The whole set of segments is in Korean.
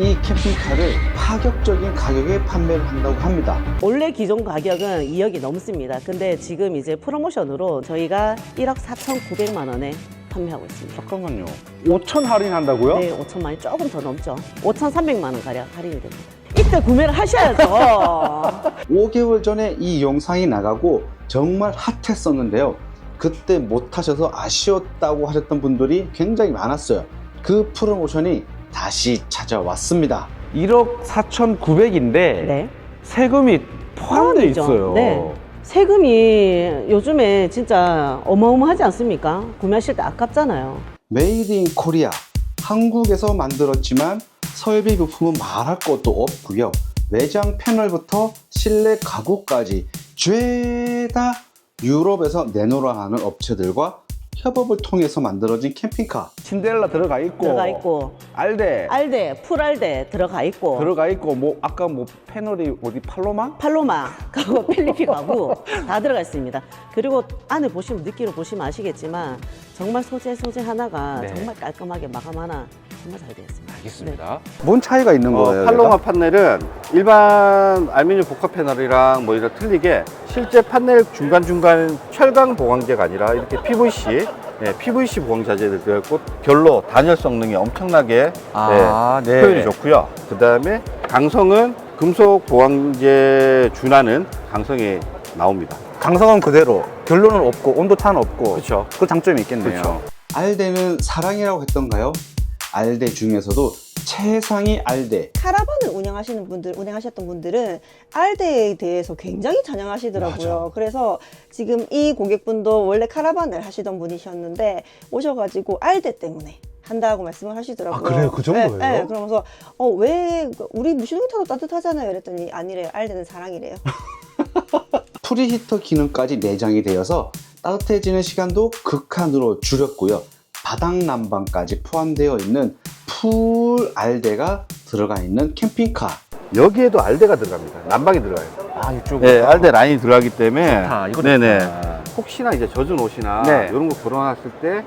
이 캠핑카를 파격적인 가격에 판매를 한다고 합니다. 원래 기존 가격은 2억이 넘습니다. 근데 지금 이제 프로모션으로 저희가 1억 4,900만 원에 판매하고 있습니다. 잠깐만요. 5천 할인한다고요? 네, 5천만 원이 조금 더 넘죠. 5,300만 원 가량 할인이 됩니다. 이때 구매를 하셔야죠. 5개월 전에 이 영상이 나가고 정말 핫했었는데요. 그때 못 하셔서 아쉬웠다고 하셨던 분들이 굉장히 많았어요. 그 프로모션이 다시 찾아왔습니다. 1억 4,900인데 네. 세금이 포함되어 포함이죠. 있어요. 네. 세금이 요즘에 진짜 어마어마하지 않습니까? 구매하실 때 아깝잖아요. 메이드 인 코리아 한국에서 만들었지만 설비 부품은 말할 것도 없고요 외장 패널부터 실내 가구까지 죄다 유럽에서 내놓으라 하는 업체들과 협업을 통해서 만들어진 캠핑카 침대렐라 들어가 있고, 들어가 있고 알데 알데, 풀알데 들어가 있고 들어가 있고, 뭐 아까 뭐 패널이 어디 팔로마? 팔로마 가구 필리핀 가구 다 들어가 있습니다. 그리고 안에 보시면 느끼로 보시면 아시겠지만 정말 소재 소재 하나가 네. 정말 깔끔하게 마감 하나 정말 잘 되어 있습니다. 알겠습니다. 뭔 차이가 있는 어, 거예요? 팔로마 판넬은 일반 알루미늄 복합 패널이랑 뭐 이런 틀리게 실제 판넬 중간중간 철강 보강재가 아니라 이렇게 PVC 예, PVC 보강 자재들 들어있고 결로 단열 성능이 엄청나게 아, 예, 네. 표현이 좋고요. 그 다음에 강성은 금속 보강재 준하는 강성이 나옵니다. 강성은 그대로 결론은 없고 온도 차는 없고 그렇죠. 그 장점이 있겠네요. 그렇죠. 알데는 사랑이라고 했던가요? 알데 중에서도 최상위 알데 카라반을 운영하시는 분들, 운행하셨던 분들은 알데에 대해서 굉장히 찬양하시더라고요. 그래서 지금 이 고객분도 원래 카라반을 하시던 분이셨는데 오셔가지고 알데 때문에 한다고 말씀을 하시더라고요. 아, 그래요? 그 정도예요? 네, 네. 그러면서 어, 왜 우리 무신호타도 따뜻하잖아요. 이랬더니 아니래요. 알데는 사랑이래요. 프리히터 기능까지 내장이 되어서 따뜻해지는 시간도 극한으로 줄였고요. 바닥 난방까지 포함되어 있는 풀 알데가 들어가 있는 캠핑카. 여기에도 알데가 들어갑니다. 난방이 들어가요. 아, 이쪽. 네, 알데 라인이 들어가기 때문에 좋다. 이거 네네. 좋다. 혹시나 이제 젖은 옷이나 네. 이런 거 걸어놨을 때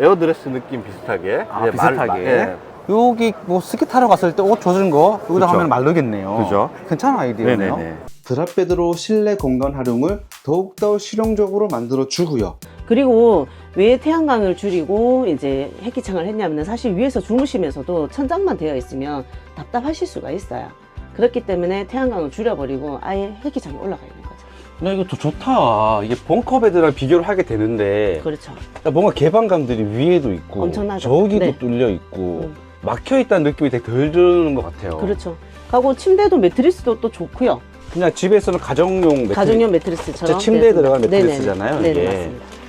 에어드레스 느낌 비슷하게 아, 이제 말- 비슷하게. 예. 여기 뭐 스키 타러 갔을 때 옷 젖은 거 여기다 그쵸. 하면 마르겠네요. 그죠. 괜찮은 아이디어네요. 네네네. 드랍베드로 실내 공간 활용을 더욱더 실용적으로 만들어 주고요. 그리고 왜 태양광을 줄이고 이제 햇기창을 했냐면 사실 위에서 주무시면서도 천장만 되어 있으면 답답하실 수가 있어요. 그렇기 때문에 태양광을 줄여버리고 아예 햇기창이 올라가 있는 거죠. 야, 이거 더 좋다. 이게 벙커 베드랑 비교를 하게 되는데 그렇죠. 뭔가 개방감들이 위에도 있고 엄청나죠. 저기도 네. 뚫려 있고 음. 막혀 있다는 느낌이 되게 덜 드는 것 같아요. 그렇죠. 하고 침대도 매트리스도 또 좋고요. 그냥 집에서는 가정용 매트리 가정용 매트리스처럼. 침대에 되어 들어간 있습니다. 매트리스잖아요, 네네, 이게. 네네, 맞습니다.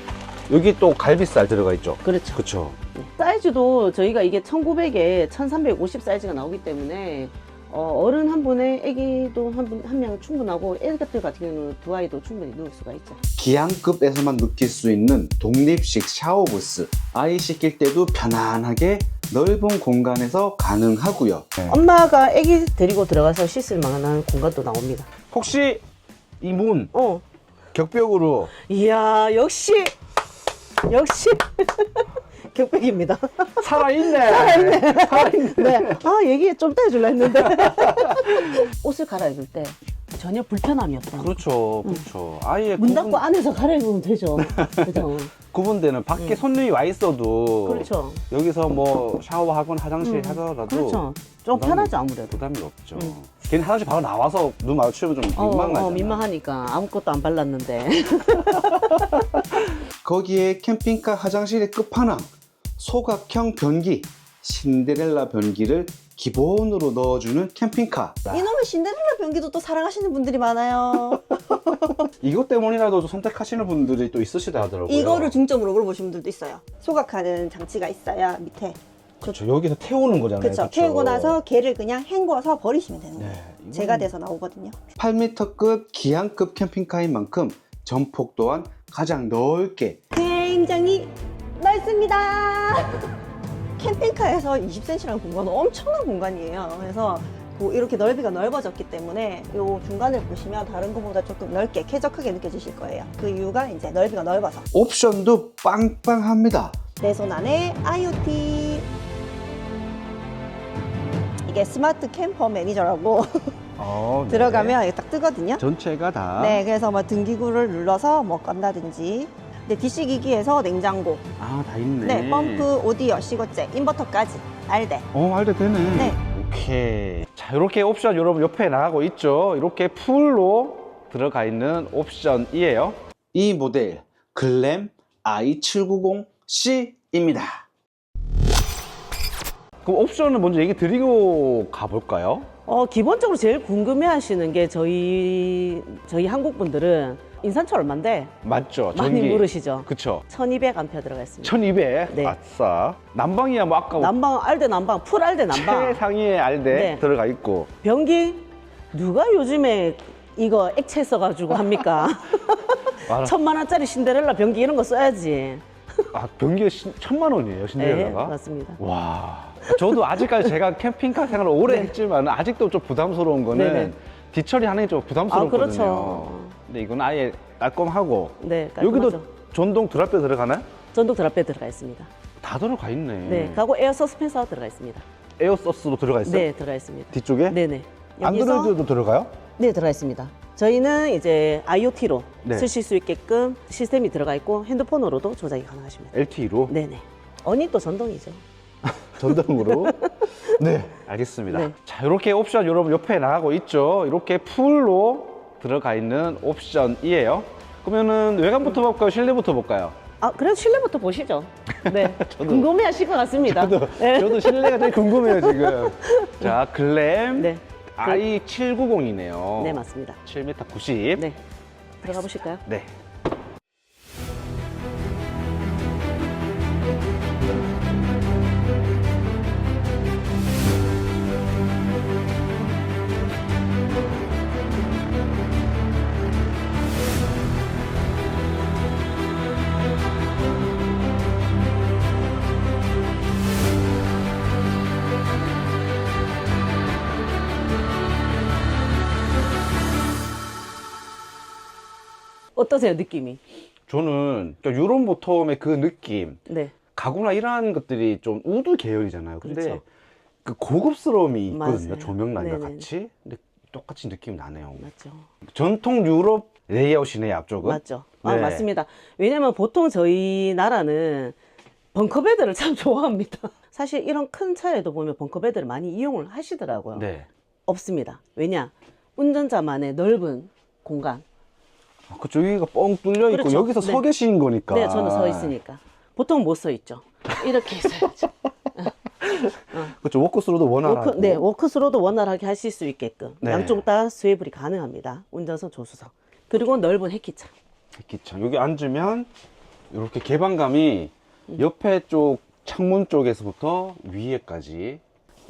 여기 또 갈비살 들어가 있죠. 그렇죠. 그렇죠. 네. 사이즈도 저희가 이게 1900에 1350 사이즈가 나오기 때문에 어, 어른 한 분에 아기도 한 분, 한 명은 충분하고 애기들 같은 경우는 두 아이도 충분히 누울 수가 있죠. 기항급에서만 느낄 수 있는 독립식 샤워 부스. 아이 씻길 때도 편안하게 넓은 공간에서 가능하고요. 엄마가 아기 데리고 들어가서 씻을 만한 공간도 나옵니다. 혹시 이 문 어. 격벽으로 이야, 역시, 역시. 격백입니다. 살아있네. 살아있네. 네. 아, 얘기 좀더 해줄라 했는데. 옷을 갈아입을 때 전혀 불편함이 없다. 그렇죠. 그렇죠. 아예 문 구분, 닫고 안에서 갈아입으면 되죠. 그죠? 구분되는 밖에 음. 손님이 와 있어도 그렇죠. 여기서 뭐 샤워하거나 화장실 음, 하더라도 그렇죠. 좀 부담이- 편하죠, 아무래도. 부담이 없죠. 음. 괜히 화장실 바로 나와서 눈 마주치면 좀 어, 민망하잖아. 어, 민망하니까 아무것도 안 발랐는데. 거기에 캠핑카 화장실의 끝판왕, 소각형 변기, 신데렐라 변기를 기본으로 넣어주는 캠핑카. 이놈의 신데렐라 변기도 또 사랑하시는 분들이 많아요. 이것 때문이라도 선택하시는 분들이 또 있으시다 하더라고요. 이거를 중점으로 물어보신 분들도 있어요. 소각하는 장치가 있어야 밑에. 그렇죠. 여기서 태우는 거잖아요. 그렇죠. 태우고 나서 개를 그냥 헹궈서 버리시면 되는 거예요. 네, 제가 돼서 나오거든요. 8m급 기항급 캠핑카인 만큼 전폭 또한 가장 넓게 굉장히 넓습니다. 캠핑카에서 20cm라는 공간은 엄청난 공간이에요. 그래서 그 이렇게 넓이가 넓어졌기 때문에 이 중간을 보시면 다른 것보다 조금 넓게 쾌적하게 느껴지실 거예요. 그 이유가 이제 넓이가 넓어서 옵션도 빵빵합니다. 내 손 안에 IoT 이게 스마트 캠퍼 매니저라고 어, 네. 들어가면 이게 딱 뜨거든요. 전체가 다. 네, 그래서 뭐 등기구를 눌러서 뭐 깐다든지. 네, DC 기기에서 냉장고, 아, 다 있네. 네, 펌프, 오디오, 시거제, 인버터까지 알대. 어, 알도 되네. 네. 오케이. 자, 이렇게 옵션 여러분 옆에 나가고 있죠. 이렇게 풀로 들어가 있는 옵션이에요. 이 모델 글램 i790C입니다. 그럼 옵션을 먼저 얘기 드리고 가볼까요? 어, 기본적으로 제일 궁금해 하시는 게 저희, 저희 한국 분들은 인산철 얼만데 맞죠? 많이 전기. 물으시죠? 그쵸. 1200A 들어가 있습니다. 1200. 네. 아싸. 난방이야 뭐 아까 난방, 알대 난방, 풀 알대 난방. 최상위의 알대 네. 들어가 있고. 변기 누가 요즘에 이거 액체 써가지고 합니까? 알아. 천만 원짜리 신데렐라 변기 이런 거 써야지. 아, 변기가 신- 천만 원이에요, 네, 신데렐라가? 맞습니다. 와. 저도 아직까지 제가 캠핑카 생활을 오래 네. 했지만 아직도 좀 부담스러운 거는 네네. 뒤처리 하는 게 좀 부담스럽거든요. 아, 그렇죠. 근데 이건 아예 깔끔하고 네, 깔끔하죠. 여기도 전동 드랍배 들어가나요? 전동 드랍배 들어가 있습니다. 다 들어가 있네. 네, 가고 에어 서스펜서 들어가 있습니다. 에어 소스도 들어가 있어요? 네, 들어가 있습니다. 뒤쪽에? 네네. 안드로이드도 들어가요? 네, 들어가 있습니다. 저희는 이제 IoT로 네. 쓰실 수 있게끔 시스템이 들어가 있고 핸드폰으로도 조작이 가능하십니다. LTE로? 네네. 언니 또 전동이죠. 전동으로? 네, 알겠습니다. 네. 자, 이렇게 옵션 여러분 옆에 나가고 있죠. 이렇게 풀로 들어가 있는 옵션이에요. 그러면은 외관부터 볼까요? 실내부터 볼까요? 아, 그래도 실내부터 보시죠. 네. 궁금해 하실 것 같습니다. 저도, 네. 저도 실내가 되게 궁금해요, 지금. 자, 글램 네. I790이네요. 네, 맞습니다. 7m 90. 네. 들어가 보실까요? 네. 어떠세요, 느낌이? 저는 그러니까 유럽 모텀의 그 느낌, 네. 가구나 이런 것들이 좀 우드 계열이잖아요. 근데 그렇죠. 그 고급스러움이 있거든요. 맞아요. 조명란과 네네. 같이. 근데 똑같이 느낌이 나네요. 맞죠. 전통 유럽 레이아웃이네요, 앞쪽은. 맞죠. 아, 네. 맞습니다. 왜냐면 보통 저희 나라는 벙커베드를 참 좋아합니다. 사실 이런 큰 차에도 보면 벙커베드를 많이 이용을 하시더라고요. 네. 없습니다. 왜냐? 운전자만의 넓은 공간. 아, 그쵸. 여기가 뻥 뚫려 있고, 그렇죠. 여기서 네. 서 계신 거니까. 네, 저는 서 있으니까. 보통 못 서 있죠. 이렇게 있어야죠. 그렇죠. 워크스로도 원활하고. 워크, 네, 워크스로도 원활하게 하실 수 있게끔 네. 양쪽 다 스웨이블이 가능합니다. 운전석, 조수석. 그리고 넓은 햇기차. 기차. 여기 앉으면 이렇게 개방감이 옆에 쪽 창문 쪽에서부터 위에까지.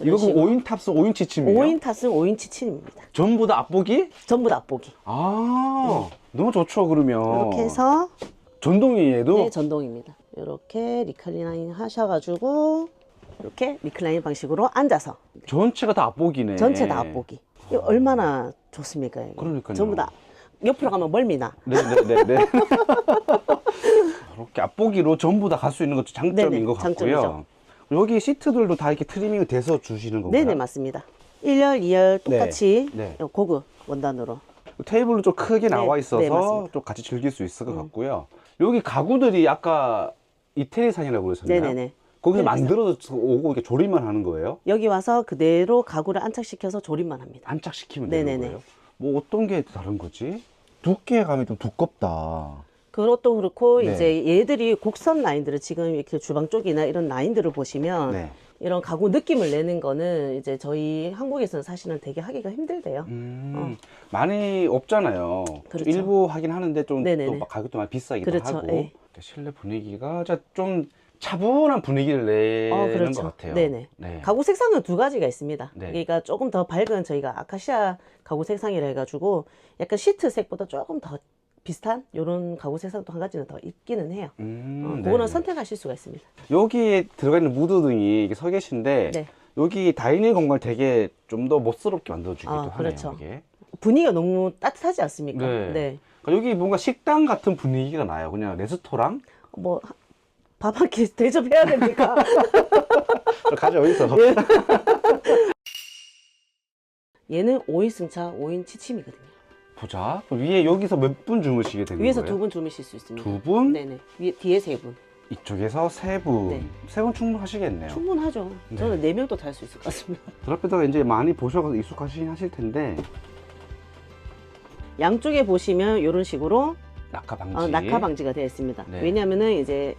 이거 그 식으로. 5인 탑승, 5인 지침이에요? 5인 탑승 5인치 침입니다. 전부 다 앞보기? 전부 다 앞보기. 아, 너무 좋죠, 그러면. 이렇게 해서 전동이에도? 네, 전동입니다. 이렇게 리클라인 하셔가지고 이렇게 리클라인 방식으로 앉아서 전체가 다 앞보기네. 전체 다 앞보기. 이거 얼마나 좋습니까? 이게? 그러니까요. 전부 다 옆으로 가면 멀미나. 네네네네. 이렇게 앞보기로 전부 다 갈 수 있는 것도 장점인 네네, 것 같고요. 장점이죠. 여기 시트들도 다 이렇게 트리밍 돼서 주시는 건가요? 네네 맞습니다. 1열, 2열 똑같이 네. 고급 원단으로. 테이블도 좀 크게 나와 네, 있어서 네, 맞습니다. 좀 같이 즐길 수 있을 것 음. 같고요. 여기 가구들이 아까 이태리산이라고 그러셨나요? 네네네. 거기서. 만들어서 오고 이렇게 조립만 하는 거예요? 여기 와서 그대로 가구를 안착시켜서 조립만 합니다. 안착시키면 되는 네네네. 거예요? 뭐 어떤 게 다른 거지? 두께감이 좀 두껍다. 그것도 그렇고 네. 이제 얘들이 곡선 라인들을 지금 이렇게 주방 쪽이나 이런 라인들을 보시면 네. 이런 가구 느낌을 내는 거는 이제 저희 한국에서는 사실은 되게 하기가 힘들대요. 음, 많이 없잖아요. 좀 어. 그렇죠. 일부 하긴 하는데 좀. 또 가격도 많이 비싸기도 그렇죠. 하고 예. 실내 분위기가 좀 차분한 분위기를 내는 어, 그렇죠. 것 같아요. 네네. 네. 가구 색상은 두 가지가 있습니다. 네. 그러니까 조금 더 밝은 저희가 아카시아 가구 색상이라 해가지고 약간 시트 색보다 조금 더 비슷한 이런 가구 색상도 한 가지는 더 있기는 해요. 음, 어, 네. 그거는 선택하실 수가 있습니다. 여기에 들어가 있는 무드등이 이게 서 계신데 네. 여기 다이닝 공간을 되게 좀 더 멋스럽게 만들어주기도 아, 하네요. 그렇죠. 이게. 분위기가 너무 따뜻하지 않습니까? 네. 네. 그러니까 여기 뭔가 식당 같은 분위기가 나요. 그냥 레스토랑? 뭐 밥 한 끼 대접해야 됩니까? 저 가져 어디서? 예. 얘는 5인 승차, 5인 취침이거든요. 보자. 위에 여기서 몇 분 주무시게 되는 위에서 거예요? 두 분 주무실 수 있습니다. 두 분? 네네. 위에, 뒤에 세 분. 이쪽에서 세 분. 네. 세 분 충분하시겠네요. 충분하죠. 네. 저는 네 명도 탈수 있을 것 같습니다. 드랍배드가 이제 많이 보셔서 익숙하시긴 하실 텐데 양쪽에 보시면 이런 식으로 낙하 방지. 어, 낙하 방지가 되어 있습니다. 네. 왜냐면은 이제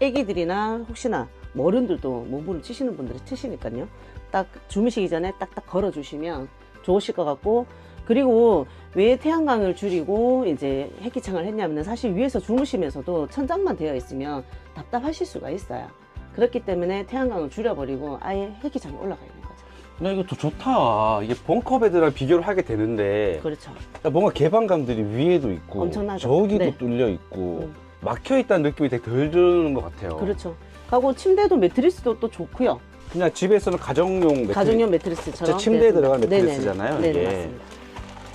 애기들이나 혹시나 뭐 어른들도 몸부를 치시는 분들이 치시니까요. 딱 주무시기 전에 딱딱 걸어 주시면 좋으실 것 같고 그리고 왜 태양광을 줄이고 이제 햇기창을 했냐면은 사실 위에서 주무시면서도 천장만 되어 있으면 답답하실 수가 있어요. 그렇기 때문에 태양광을 줄여버리고 아예 햇기창이 올라가 있는 거죠. 나 이거 더 좋다. 이게 벙커 베드랑 비교를 하게 되는데 그렇죠. 뭔가 개방감들이 위에도 있고 엄청나죠. 저기도 네. 뚫려 있고 음. 막혀 있다는 느낌이 되게 덜 드는 것 같아요. 그렇죠. 하고 침대도 매트리스도 또 좋고요. 그냥 집에서는 가정용 매트리스. 가정용 매트리스처럼 저 침대에 들어간. 매트리스잖아요, 네네, 이게. 네네 맞습니다.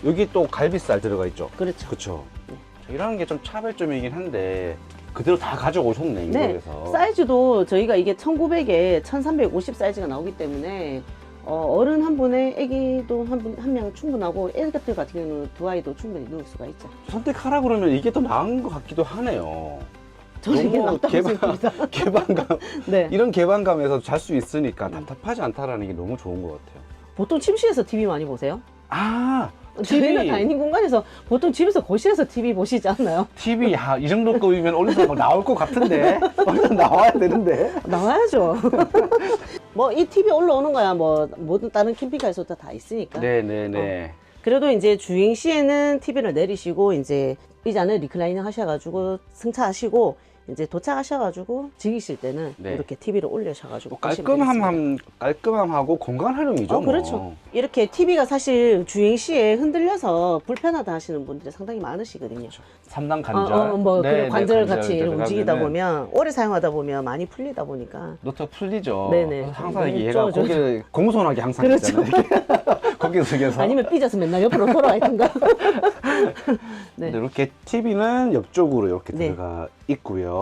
여기 또 갈비살 들어가 있죠. 그렇죠. 그렇죠. 네. 이런 게 좀 차별점이긴 한데 그대로 다 가져오셨네 네, 이거에서. 사이즈도 저희가 이게 1900에 1350 사이즈가 나오기 때문에 어, 어른 한 분에 아기도 한 분 한 명 충분하고 애기들 같은 경우는 두 아이도 충분히 누울 수가 있죠. 선택하라 그러면 이게 더 나은 것 같기도 하네요. 저는 이게 너무 낫다고 개방- 생각합니다. 개방감 네. 이런 개방감에서 잘 수 있으니까 답답하지 않다라는 게 너무 좋은 것 같아요. 보통 침실에서 TV 많이 보세요? 아 저희는 다이닝 공간에서 보통 집에서 거실에서 TV 보시지 않나요? TV 야, 이 정도 급이면 어디서 뭐 나올 것 같은데 어디서 나와야 되는데 나와야죠. 뭐 이 TV 올라오는 거야 뭐 모든 다른 캠핑카에서도 다 있으니까. 네네네 그래도 이제 주행 시에는 TV를 내리시고 이제 의자는 리클라이닝 하셔가지고 승차하시고 이제 도착하셔가지고 즐기실 때는 네. 이렇게 TV를 올려셔가지고 뭐. 깔끔함 깔끔함하고 공간 활용이죠 어, 뭐. 그렇죠. 이렇게 TV가 사실 주행 시에 흔들려서 불편하다 하시는 분들이 상당히 많으시거든요. 3단 관절 어, 어, 뭐 네, 그런 네, 관절 같이 움직이다 보면 오래 사용하다 보면 많이 풀리다 보니까 노트가 풀리죠. 네네. 그래서 항상 네, 얘가 저, 저, 고개를 공손하게 항상 그렇죠. 거기 속에서. 아니면 삐져서 맨날 옆으로 돌아가 있던가. 네. 근데 이렇게 TV는 옆쪽으로 이렇게 네. 들어가 있고요.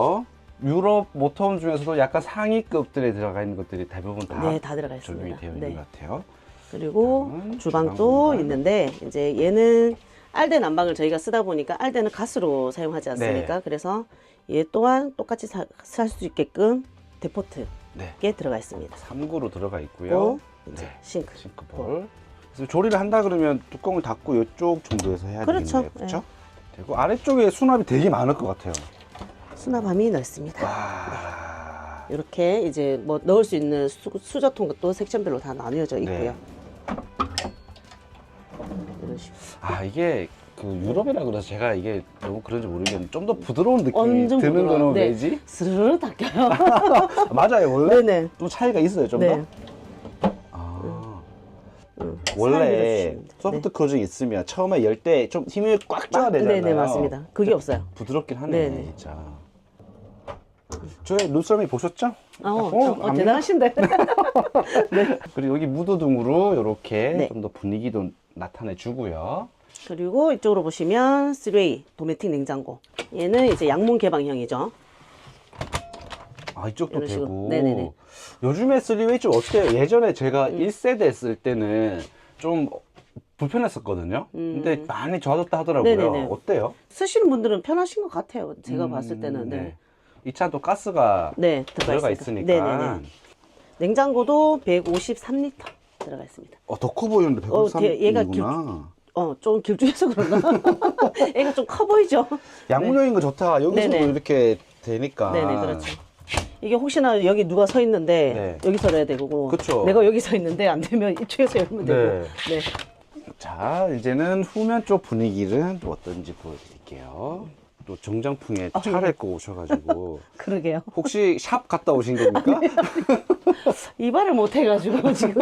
유럽 모터홈 중에서도 약간 상위급들에 들어가 있는 것들이 대부분 다 네, 다 들어가 적용이 있습니다. 되어 있는 네. 것 같아요. 그리고 주방도 주방. 있는데 이제 얘는 알덴 난방을 저희가 쓰다 보니까 알덴은 가스로 사용하지 않습니까? 네. 그래서 얘 또한 똑같이 살 수 있게끔 데포트에 네. 들어가 있습니다. 3구로 들어가 있고요. 또 이제 네. 싱크. 싱크볼. 그래서 조리를 한다 그러면 뚜껑을 닫고 이쪽 정도에서 해야 그렇죠. 되겠네요. 그렇죠? 되고 아래쪽에 수납이 되게 많을 것 같아요. 수납함이 넓습니다. 와. 이렇게 이제 뭐 넣을 수 있는 수, 수저통 것도 섹션별로 다 나뉘어져 있고요. 네. 이런 식으로. 아 이게 그 유럽이라 그래서 제가 이게 너무 그런지 모르겠는데 좀 더 부드러운 느낌이 드는. 거는 네. 왜지? 스르르 닦여요. 맞아요 원래 네네. 또 차이가 있어요 좀 네. 더. 아. 음, 원래. 소프트 크루징 있으면 처음에 열 때 좀 힘을 꽉 줘야 네. 되잖아요. 네네 맞습니다. 그게 없어요. 부드럽긴 하네 네네. 진짜. 저의 눈썰미 보셨죠? 어, 어, 어. 대단하신데. 그리고 여기 무드등으로 이렇게 네. 좀 더 분위기도 나타내 주고요. 그리고 이쪽으로 보시면 3웨이 도메틱 냉장고. 얘는 이제 양문 개방형이죠. 아 이쪽도 식으로. 되고. 네네네. 요즘에 3웨이 좀 어때요? 예전에 제가 음. 1세대 했을 때는 좀 불편했었거든요. 음. 근데 많이 좋아졌다 하더라고요. 네네네. 어때요? 쓰시는 분들은 편하신 것 같아요. 제가 음, 봤을 때는. 네. 이 차도 가스가 네, 들어가 있으니까. 있으니까. 네네네. 냉장고도 153리터 들어가 있습니다. 어, 더 커 보이는데 어, 대- 얘가 153이구나. 어, 좀 길쭉해서 그런가? 애가 좀 커 보이죠? 양문형인 거 좋다. 여기서도 네네. 이렇게 되니까. 네네, 그렇죠. 이게 혹시나 여기 누가 서 있는데 네. 여기서 열어야 되고 그쵸. 내가 여기 서 있는데 안 되면 이쪽에서 열면 되고 네. 네. 자, 이제는 후면 쪽 분위기는 또 어떤지 보여드릴게요. 또 정장풍에 아, 차를 네. 입고 오셔가지고. 그러게요. 혹시 샵 갔다 오신 겁니까? 이발을 못 해가지고 지금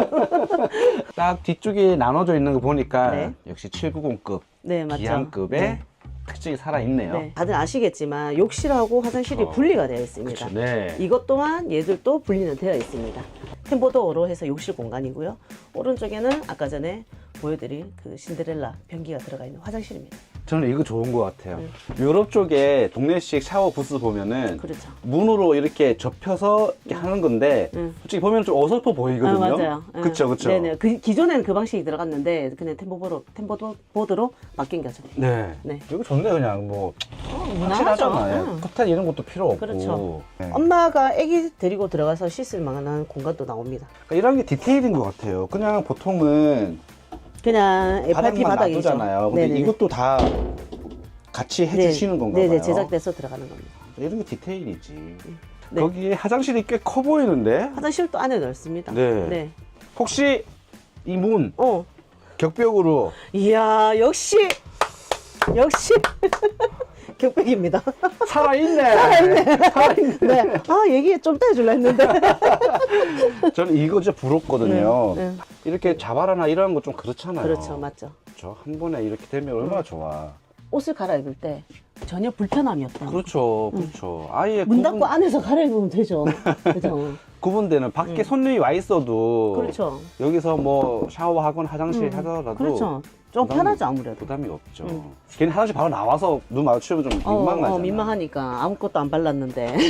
딱 뒤쪽에 나눠져 있는 거 보니까 네. 역시 790급 네 맞죠. 기한급의 네. 특징이 살아있네요. 네. 다들 아시겠지만 욕실하고 화장실이 그쵸. 분리가 되어 있습니다. 그쵸, 네. 이것 또한 얘들도 분리는 되어 있습니다. 템보도어로 해서 욕실 공간이고요. 오른쪽에는 아까 전에 보여드린 그 신데렐라 변기가 들어가 있는 화장실입니다. 저는 이거 좋은 것 같아요. 음. 유럽 쪽에 동네식 샤워 부스 보면은 그렇죠. 문으로 이렇게 접혀서 이렇게 하는 건데 음. 솔직히 보면 좀 어설퍼 보이거든요. 아, 맞아요. 예. 그쵸, 그쵸. 네네. 그, 기존에는 그 방식이 들어갔는데 그냥 템포보로, 템포보드로 바뀐 거죠. 네. 네. 이거 좋네, 그냥 뭐. 무난하죠. 확실하잖아요. 응. 커튼 이런 것도 필요 없고. 그렇죠. 네. 엄마가 아기 데리고 들어가서 씻을 만한 공간도 나옵니다. 그러니까 이런 게 디테일인 것 같아요. 그냥 보통은 그냥 FRP 바닥만 바닥이죠. 놔두잖아요. 근데 네네네. 이것도 다 같이 해주시는 네. 건가 네네, 봐요. 제작돼서 들어가는 겁니다. 이런 게 디테일이지. 네. 거기에 화장실이 꽤 커 보이는데 화장실도 안에 넓습니다. 네. 네. 혹시 이 문 어. 격벽으로 이야, 역시, 역시. 격백입니다. 살아있네. 살아있네. 네. 아, 얘기 좀 이따 해줄라 했는데. 저는 이거 진짜 부럽거든요. 네, 네. 이렇게 자바라나 이런 거 좀 그렇잖아요. 그렇죠, 맞죠. 그렇죠. 한 번에 이렇게 되면 얼마나 좋아. 옷을 갈아입을 때 전혀 불편함이 없다. 그렇죠, 그렇죠. 아예 문 구분, 닫고 안에서 갈아입으면 되죠. 그죠. 구분되는 밖에 음. 손님이 와 있어도 그렇죠. 여기서 뭐 샤워하거나 화장실 음, 하더라도 그렇죠. 좀 부담이- 편하죠, 아무래도. 부담이 없죠. 음. 괜히 화장실 바로 나와서 눈 마주치면 좀 어, 민망하잖아. 어, 민망하니까 아무것도 안 발랐는데.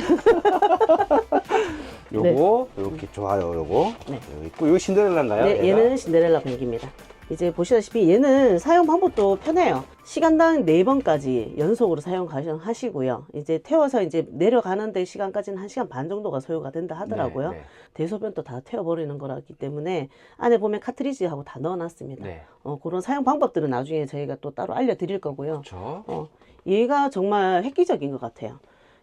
요거 이렇게 좋아요. 요거 네. 여기 있고 여기 신데렐라인가요? 네, 얘가? 얘는 신데렐라 변기입니다. 이제 보시다시피 얘는 사용 방법도 편해요. 시간당 4번까지 연속으로 사용 가능하시고요. 이제 태워서 이제 내려가는데 시간까지는 1시간 반 정도가 소요가 된다 하더라고요. 네, 대소변도 다 태워버리는 거라기 때문에 안에 보면 카트리지하고 다 넣어놨습니다. 네. 네. 어, 그런 사용 방법들은 나중에 저희가 또 따로 알려드릴 거고요. 어, 얘가 정말 획기적인 것 같아요.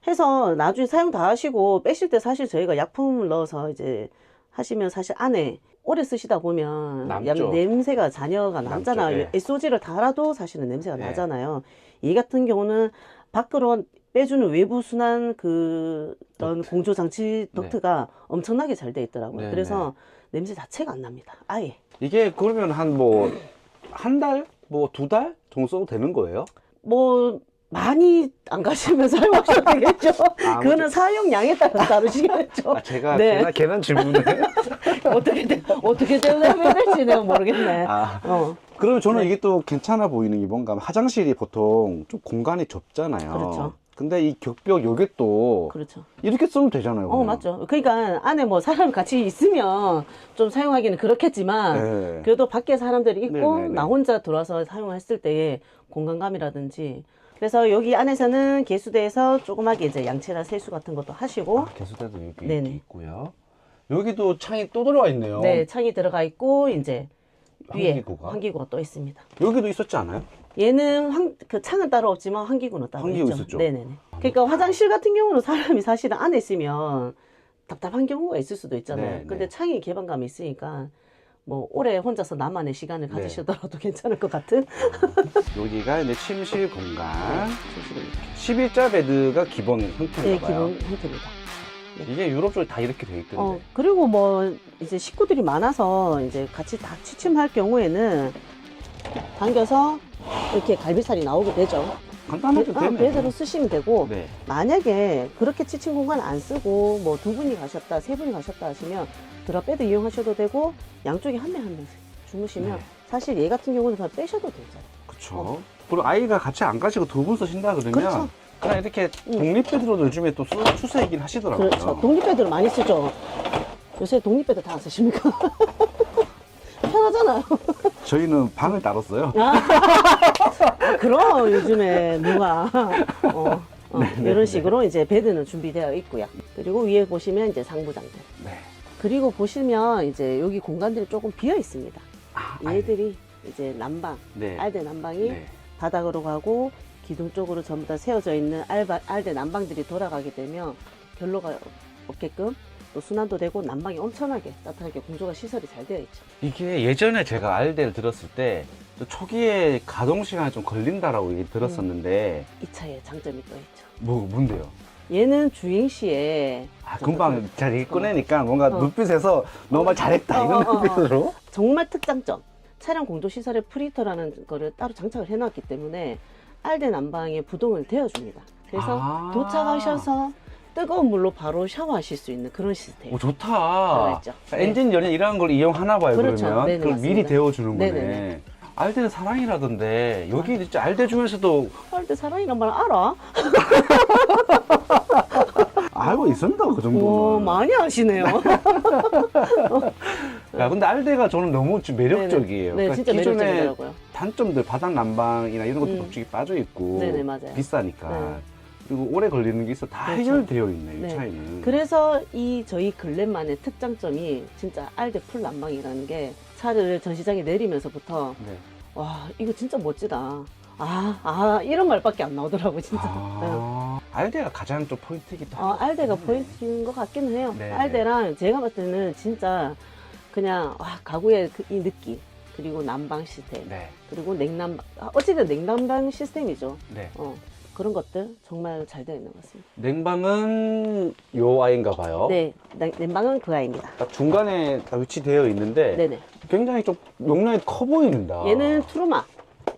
해서 나중에 사용 다 하시고 빼실 때 사실 저희가 약품을 넣어서 이제 하시면 사실 안에 오래 쓰시다 보면 남죠. 약 냄새가 잔여가 남죠, 나잖아요. 예. SOG를 달아도 사실은 냄새가 예. 나잖아요. 이 같은 경우는 밖으로 빼주는 외부 순환 그 그런 공조 장치 덕트가 엄청나게 잘 돼 있더라고요. 네, 그래서 냄새 자체가 안 납니다. 아예. 이게 그러면 한 뭐 한 달, 뭐 두 달 정도 써도 되는 거예요? 뭐 많이 안 가시면 사용하셔도 되겠죠. 아, 그거는 사용량에 따라 다르시겠죠. 아, 제가 네. 괜한, 괜한 질문을. 어떻게 대, 어떻게 대답해야 될지 내가 모르겠네. 아, 어, 그러면 저는 네. 이게 또 괜찮아 보이는 게 뭔가 화장실이 보통 좀 공간이 좁잖아요. 그렇죠. 근데 이 격벽 요게 또 그렇죠. 이렇게 쓰면 되잖아요. 어, 그냥. 맞죠. 그러니까 안에 뭐 사람 같이 있으면 좀 사용하기는 그렇겠지만 네. 그래도 밖에 사람들이 있고 네 네 네. 나 혼자 들어와서 사용했을 때의 공간감이라든지 그래서 여기 안에서는 개수대에서 조그맣게 이제 양치나 세수 같은 것도 하시고 아, 개수대도 여기 네네. 있고요. 여기도 창이 또 들어와 있네요. 네 창이 들어가 있고 이제 위에 환기구가? 환기구가 또 있습니다. 여기도 있었지 않아요? 얘는 환, 그 창은 따로 없지만 환기구는 따로 환기구 있죠. 있었죠? 네네네. 그러니까 화장실 같은 경우는 사람이 사실은 안에 있으면 답답한 경우가 있을 수도 있잖아요. 네, 근데 네. 창이 개방감이 있으니까 뭐 오래 혼자서 나만의 시간을 네. 가지시더라도 괜찮을 것 같은 여기가 이제 침실 공간. 11자 베드가 기본 형태인가 네, 봐요. 기본 형태입니다. 이게 유럽 쪽에 다 이렇게 돼 있던데. 어, 그리고 뭐 이제 식구들이 많아서 이제 같이 다 취침할 경우에는 당겨서 이렇게 갈비살이 나오게 되죠. 간단하게 아, 되네. 그대로 쓰시면 되고 네. 만약에 그렇게 취침 공간 안 쓰고 뭐 두 분이 가셨다 세 분이 가셨다 하시면 드랍베드 이용하셔도 되고 양쪽에 한 명 한명 주무시면 네. 사실 얘 같은 경우는 그냥 빼셔도 되잖아요. 그쵸. 어. 그리고 아이가 같이 안 가시고 두 분 쓰신다 그러면 그렇죠. 그냥 이렇게 음. 독립베드로도 요즘에 또 쓰, 추세이긴 하시더라고요. 그렇죠. 독립베드를 많이 쓰죠. 요새 독립베드 다 안 쓰십니까? 편하잖아요. 저희는 방을 따로 써요. 아, 그럼 요즘에 누가 어, 어, 네, 이런 식으로 이제 베드는 준비되어 있고요. 그리고 위에 보시면 이제 상부장들. 네. 그리고 보시면 이제 여기 공간들이 조금 비어 있습니다. 아, 얘들이 이제 난방, 네. 알대 난방이 네. 바닥으로 가고 기둥 쪽으로 전부 다 세워져 있는 알바, 알대 난방들이 돌아가게 되면 결로가 없게끔 또 순환도 되고 난방이 엄청나게 따뜻하게 공조가 시설이 잘 되어 있죠. 이게 예전에 제가 알데를 들었을 때또 초기에 가동 시간이 좀 걸린다라고 들었었는데 이 차의 장점이 또 있죠. 뭐 뭔데요? 얘는 주행 시에 아, 금방 잘 얘기 꺼내니까 뭔가 어. 눈빛에서 너무 잘했다 어, 이런 어, 어, 어. 눈빛으로 정말 특장점. 차량 공조 시설에 프리터라는 거를 따로 장착을 해놨기 때문에 알대 난방에 부동을 되어줍니다. 그래서 아. 도착하셔서 뜨거운 물로 바로 샤워하실 수 있는 그런 시스템. 오 좋다. 들어가 있죠. 그러니까 네. 엔진 연료 이런 걸 이용하나 봐요 그렇죠. 그러면 네네, 그걸 미리 맞습니다. 데워주는 거네. 네네네. 알대는 사랑이라던데 여기 진짜 알대 중에서도 할때 사랑이란 말 알아? 알고 있습니다 그 오, 정도는. 많이 아시네요. 야 근데 알대가 저는 너무 좀 매력적이에요. 네, 그러니까 진짜 기존의 매력적이더라고요. 단점들 바닥 난방이나 이런 것도 음. 솔직히 빠져 있고 네네, 맞아요. 비싸니까 네. 그리고 오래 걸리는 게 있어 다 그렇죠. 해결되어 있네 이 네. 차이는. 그래서 이 저희 글램만의 특장점이 진짜 알데 풀 난방이라는 게 차를 전시장에 내리면서부터 네. 와 이거 진짜 멋지다. 아, 아 이런 말밖에 안 나오더라고 진짜. 아, 알대가 가장 좀 포인트이기도 어, 하고. 알데가 포인트인 것 같기는 해요. 네, 알데랑 제가 봤을 때는 진짜 그냥 와, 가구의 그, 이 느낌 그리고 난방 시스템 네, 그리고 냉난방 아, 어쨌든 냉난방 시스템이죠. 네. 어, 그런 것들 정말 잘 되어 있는 것 같습니다. 냉방은 요 아이인가 봐요. 네, 냉- 냉방은 그 아입니다. 딱 중간에 다 위치되어 있는데 네네. 굉장히 좀 용량이 커 보이는다. 얘는 트루마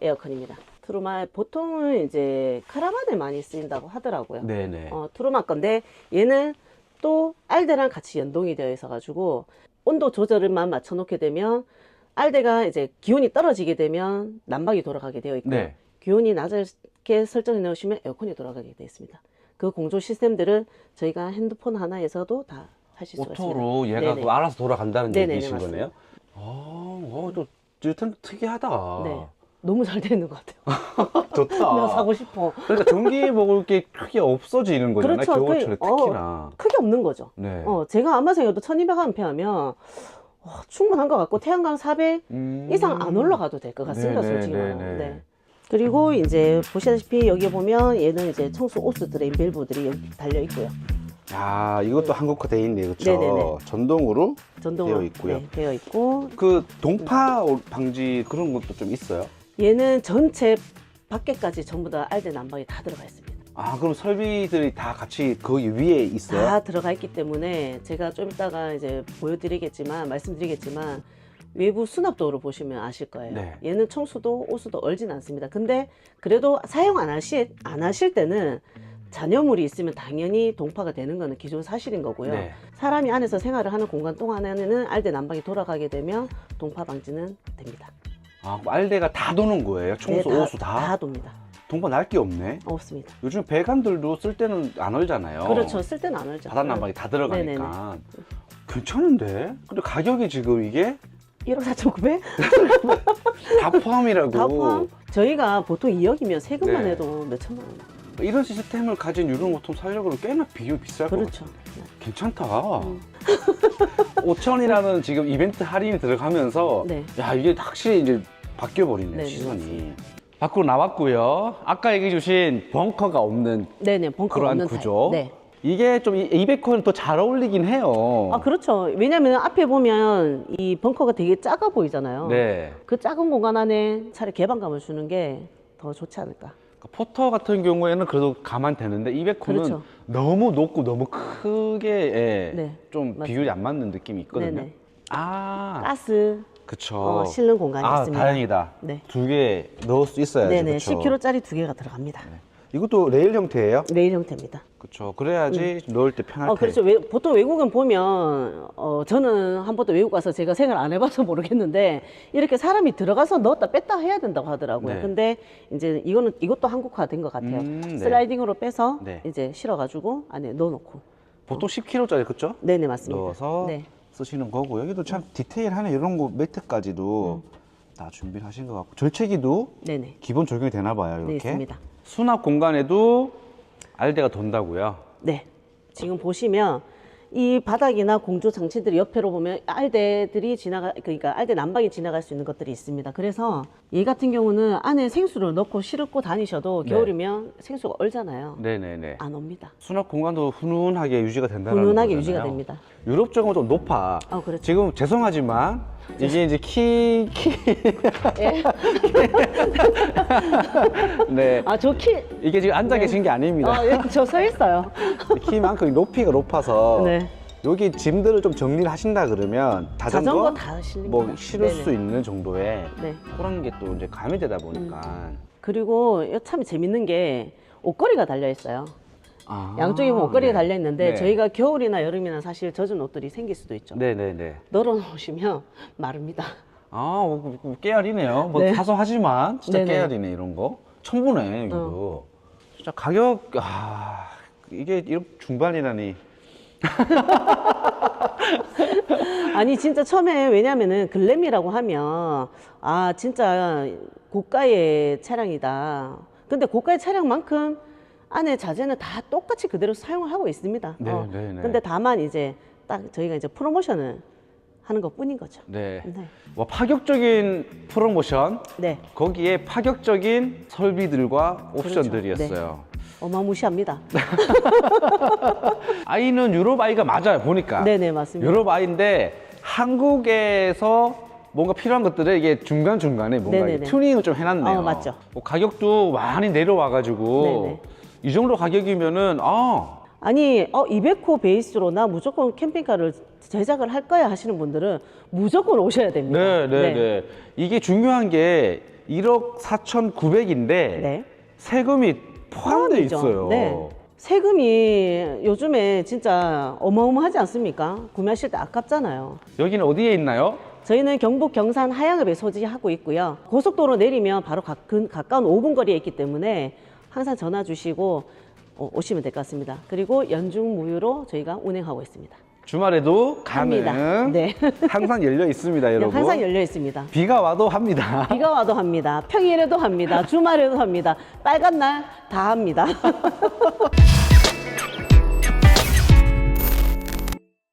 에어컨입니다. 트루마 보통은 이제 카라반에 많이 쓰인다고 하더라고요. 네네. 어, 트루마 건데 얘는 또 알데랑 같이 연동이 되어 있어 가지고 온도 조절을만 맞춰 놓게 되면 알데가 이제 기온이 떨어지게 되면 난방이 돌아가게 되어 있고 네. 기온이 낮게 설정해 놓으시면 에어컨이 돌아가게 되어 있습니다. 그 공조 시스템들을 저희가 핸드폰 하나에서도 다 하실 수가 있습니다. 오토로 얘가 네네. 그 알아서 돌아간다는 네네네, 얘기신 맞습니다. 거네요. 아, 어, 또 일단 특이하다. 네. 너무 잘 되어 있는 것 같아요. 좋다. 나 사고 싶어. 그러니까 전기 먹을 게 크게 없어지는 거잖아요. 그렇죠. 겨울철에 그- 어. 특히나. 크게 없는 거죠. 네. 어, 제가 아마생여도 1200A 하면 어, 충분한 것 같고 태양광 400 음. 이상 안 올라가도 될 것 같습니다, 네네, 솔직히 말하면. 네네. 네. 그리고 이제 보시다시피 여기 보면 얘는 이제 청소 오스 드레인 밸브들이 여기 달려 있고요. 야, 이것도 한국화돼 있네, 그렇죠? 네네네. 전동으로 전동으로 되어 있고요. 네, 되어 있고 그 동파 방지 그런 것도 좀 있어요. 얘는 전체 밖에까지 전부 다 알데 난방이 다 들어가 있습니다. 아, 그럼 설비들이 다 같이 거기 위에 있어요? 다 들어가 있기 때문에 제가 좀 이따가 이제 보여드리겠지만 말씀드리겠지만 외부 수납도를 보시면 아실 거예요. 네. 얘는 청수도 오수도 얼진 않습니다. 근데 그래도 사용 안 하실 안 하실 때는 잔여물이 있으면 당연히 동파가 되는 거는 기존 사실인 거고요. 네. 사람이 안에서 생활을 하는 공간 동안에는 알대 난방이 돌아가게 되면 동파 방지는 됩니다. 아, 그 알대가 다 도는 거예요? 청소, 네, 오수 다? 다 돕니다. 동파 날게 없네. 없습니다. 요즘 배관들도 쓸 때는 안 얼잖아요. 그렇죠. 쓸 때는 안 얼죠. 바닥 난방이 다 들어가니까. 네네네. 괜찮은데? 근데 가격이 지금 이게 1억 4,900? 다 포함이라고. 다 포함. 저희가 보통 2억이면 세금만 네. 해도 몇 천만 원. 이런 시스템을 가진 유흥모통 살려고 꽤나 비교 비쌀 것 그렇죠. 같아요. 괜찮다. 음. 5천이라는 지금 이벤트 할인이 들어가면서 네. 야 이게 확실히 이제 바뀌어 버리네 네, 시선이. 맞습니다. 밖으로 나왔고요. 아까 얘기해 주신 벙커가 없는 네네, 벙커 그러한 없는 구조. 타입. 네. 이게 좀 200호는 더잘 어울리긴 해요. 아, 그렇죠. 왜냐면 앞에 보면 이 벙커가 되게 작아 보이잖아요. 네. 그 작은 공간 안에 차라리 개방감을 주는 게 더 좋지 않을까. 그러니까 포터 같은 경우에는 그래도 감안되는데 200호는 그렇죠. 너무 높고 너무 크게 예, 네, 좀 맞습니다. 비율이 안 맞는 느낌이 있거든요. 네네. 아, 가스 그쵸. 어, 실는 공간이 아, 있습니다. 다행이다. 네. 두 개 넣을 수 있어야지. 네네, 그쵸? 10kg짜리 두 개가 들어갑니다. 이것도 레일 형태예요? 레일 형태입니다. 그렇죠. 그래야지 넣을 때 편할 어, 테. 그렇죠. 외- 보통 외국은 보면, 어, 저는 한 번도 외국 가서 제가 생활 안 해봐서 모르겠는데, 이렇게 사람이 들어가서 넣었다 뺐다 해야 된다고 하더라고요. 네. 근데 이제 이거는, 이것도 한국화 된 것 같아요. 음, 네. 슬라이딩으로 빼서 네. 이제 실어가지고 안에 넣어놓고. 보통 10kg짜리 그렇죠? 네네, 맞습니다. 넣어서 네. 쓰시는 거고 여기도 참 디테일하네 이런 거 매트까지도 다 준비를 하신 것 같고 절체기도 네네. 기본 적용이 되나 봐요 네, 이렇게 있습니다. 수납 공간에도 알대가 돈다고요 네. 지금 보시면 이 바닥이나 공조 장치들이 옆으로 보면 알대들이 지나가 그러니까 알대 난방이 지나갈 수 있는 것들이 있습니다. 그래서 얘 같은 경우는 안에 생수를 넣고 실고 다니셔도 네. 겨울이면 생수가 얼잖아요. 네네네 안 옵니다. 수납 공간도 훈훈하게 유지가 된다는 훈훈하게 거잖아요. 유지가 됩니다. 유럽 적은 좀 높아 아, 그렇죠. 지금 죄송하지만 이게 이제 키, 키. 예. 네. 아, 저 키, 이게 지금 앉아 계신 게 아닙니다. 아, 예, 저 서 있어요. 키만큼 높이가 높아서 네. 여기 짐들을 좀 정리를 하신다 그러면 자전거, 자전거 다 실립니다. 뭐 실을 네네. 수 있는 정도의 네. 그런 게 또 이제 가미되다 보니까 그리고 이거 참 재밌는 게 옷걸이가 달려 있어요. 아, 양쪽에 보면 옷걸이가 네. 달려 있는데 네. 저희가 겨울이나 여름이나 사실 젖은 옷들이 생길 수도 있죠. 네네네 널어 놓으시면 마릅니다. 아, 어, 그 깨알이네요. 뭐 네. 사소하지만 진짜 네네. 깨알이네 이런 거. 보네 이거. 진짜 가격 아 이게 이런 중반이라니. 아니 진짜 처음에 왜냐면은 글램이라고 하면 아 진짜 고가의 차량이다. 근데 고가의 차량만큼 안에 자재는 다 똑같이 그대로 사용을 하고 있습니다. 네, 어, 네, 네. 근데 다만 이제 딱 저희가 이제 프로모션을 하는 것 뿐인 거죠. 네. 네. 와 파격적인 프로모션 네. 거기에 파격적인 설비들과 그렇죠. 옵션들이었어요. 어마무시합니다. 아이는 유럽 아이가 맞아요 보니까. 네네 맞습니다. 유럽 아이인데 한국에서 뭔가 필요한 것들을 이게 중간 중간에 뭔가 네네네. 이렇게 튜닝을 좀 해놨네요. 어, 맞죠. 뭐 가격도 많이 내려와가지고 네네. 이 정도 가격이면은 아 아니 어 200호 베이스로 나 무조건 캠핑카를 제작을 할 거야 하시는 분들은 무조건 오셔야 됩니다. 네, 네, 네. 이게 중요한 게 1억 4,900인데 네. 세금이 포함되어 포함이죠. 있어요. 네. 세금이 요즘에 진짜 어마어마하지 않습니까? 구매하실 때 아깝잖아요. 여기는 어디에 있나요? 저희는 경북 경산 하양읍에 소지하고 있고요. 고속도로 내리면 바로 가, 근- 가까운 5분 거리에 있기 때문에 항상 전화 주시고 어, 오시면 될 것 같습니다. 그리고 연중 무휴로 저희가 운행하고 있습니다. 주말에도 가능. 합니다. 네. 항상 열려 있습니다, 여러분. 항상 열려 있습니다. 비가 와도 합니다. 비가 와도 합니다. 평일에도 합니다. 주말에도 합니다. 빨간 날 다 합니다.